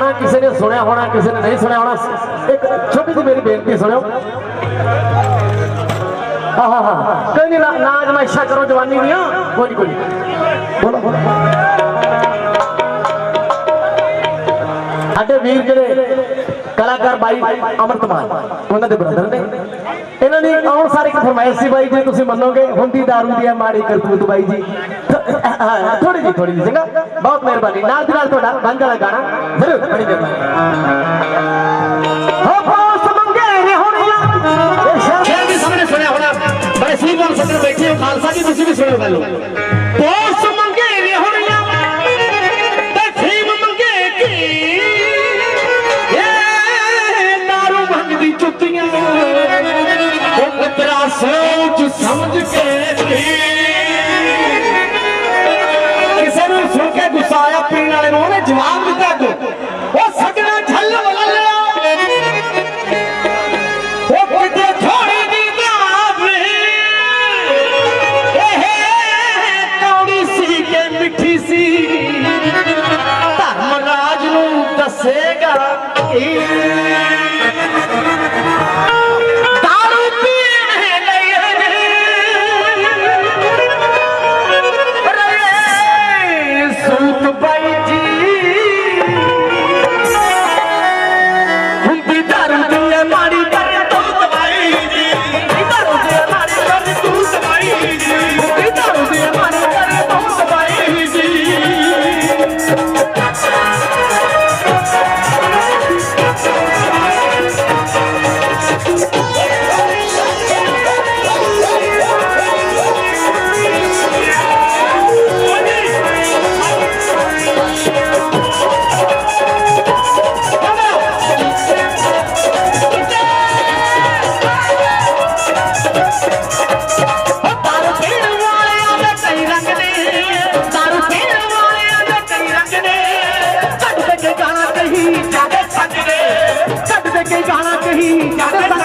ਗਾਣਾ ਕਿਸੇ ਨੇ ਸੁਣਿਆ ਹੋਣਾ, ਕਿਸੇ ਨੇ ਨਹੀਂ ਸੁਣਿਆ ਹੋਣਾ, ਇੱਕ ਛੋਟੀ ਜਿਹੀ ਮੇਰੀ ਬੇਨਤੀ ਸੁਣਿਓ। ਹਾਂ ਹਾਂ ਹਾਂ ਕੋਈ ਨਹੀਂ ਨਾਜ਼ ਮੈਂ ਇੱਛਾ ਕਰੋ ਜਵਾਨੀ ਦੀਆਂ। ਕੋਈ ਕੋਈ ਬੋਲੋ ਬੋਲੋ। ਸਾਡੇ ਵੀਰ ਜਿਹੜੇ ਕਲਾਕਾਰ ਬਾਈ ਅਮਰਤਮਾਨ, ਉਹਨਾਂ ਦੇ ਬ੍ਰਦਰ ਨੇ। ਉਹਨਾਂ ਨੇ ਆਉਣ ਸਾਰੇ ਫਰਮਾਇਸ਼ ਸੀ ਬਾਈ ਜੀ, ਤੁਸੀਂ ਮੰਨੋਗੇ, ਹੁੰਦੀ ਦਾਰੂ ਦੀ ਹੈ, ਮਾੜੀ ਕਰਤੂਤ ਬਾਈ ਜੀ। ਥੋੜੀ ਜੀ ਥੋੜੀ ਜੀ ਬਹੁਤ ਮਿਹਰਬਾਨੀ। ਨਾਲ ਦੀ ਨਾਲ ਤੁਹਾਡਾ ਬੰਦ ਵਾਲਾ ਗਾਣਾ ਫਿਰ ਬੜੀ ਮਿਹਰਬਾਨੀ ਹੋ ਫੋਸ ਮੰਗੇ ਨੇ ਹੋਣੀਆਂ ਇਹ ਸ਼ਾਮ ਸਾਹਮਣੇ ਸੁਣਿਆ ਹੋਣਾ। ਬੜੇ ਸੀਵਾਨ ਸੱਜਣ ਬੈਠੇ ਖਾਲਸਾ ਜੀ, ਤੁਸੀਂ ਵੀ ਸੁਣੋ ਗੱਲ। ਸੋਚ ਸਮਝ ਕੇ ਤੀ ਕਿਸੇ ਨੂੰ ਸੁਣ ਕੇ ਗੁੱਸਾ ਆਇਆ, ਪੀਣ ਵਾਲੇ ਨੂੰ, ਉਹਨੇ ਜਵਾਬ ਦਿੱਤਾ ਅੱਗੋਂ। ਉਹ ਸੱਜਣਾ ਛੱਲ ਬਲਲਿਆ ਉਹ ਕਿਤੇ ਥੋੜੀ ਦੀ ਧਾਵੇ ਇਹ ਕੌੜੀ ਸੀ ਕਿ ਮਿੱਠੀ ਸੀ। ਧਰਮ ਰਾਜ ਨੂੰ ਦੱਸੇਗਾ ਕੀ? नहीं ज्यादा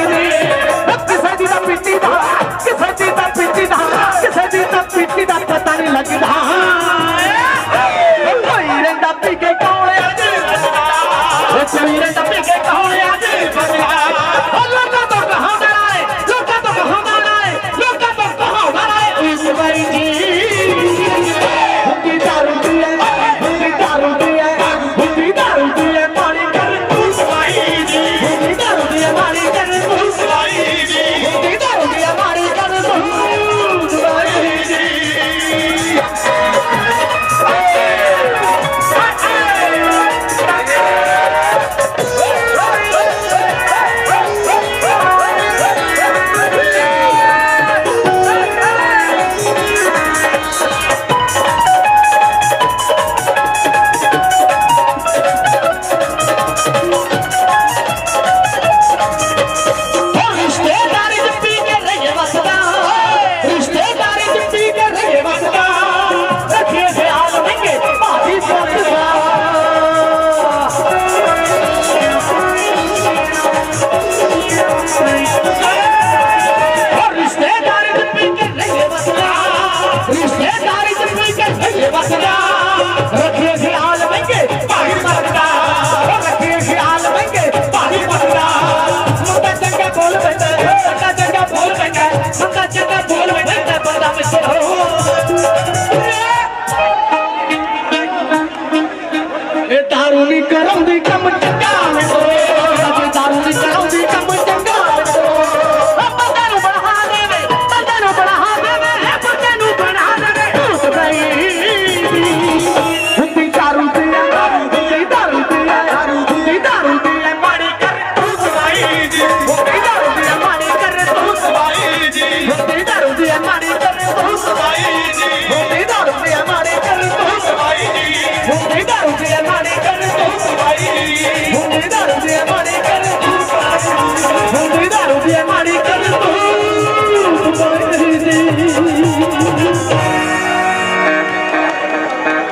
ਕਰਮ ਦੀ ਕਮ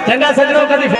چڱا سڄو ڪڏهن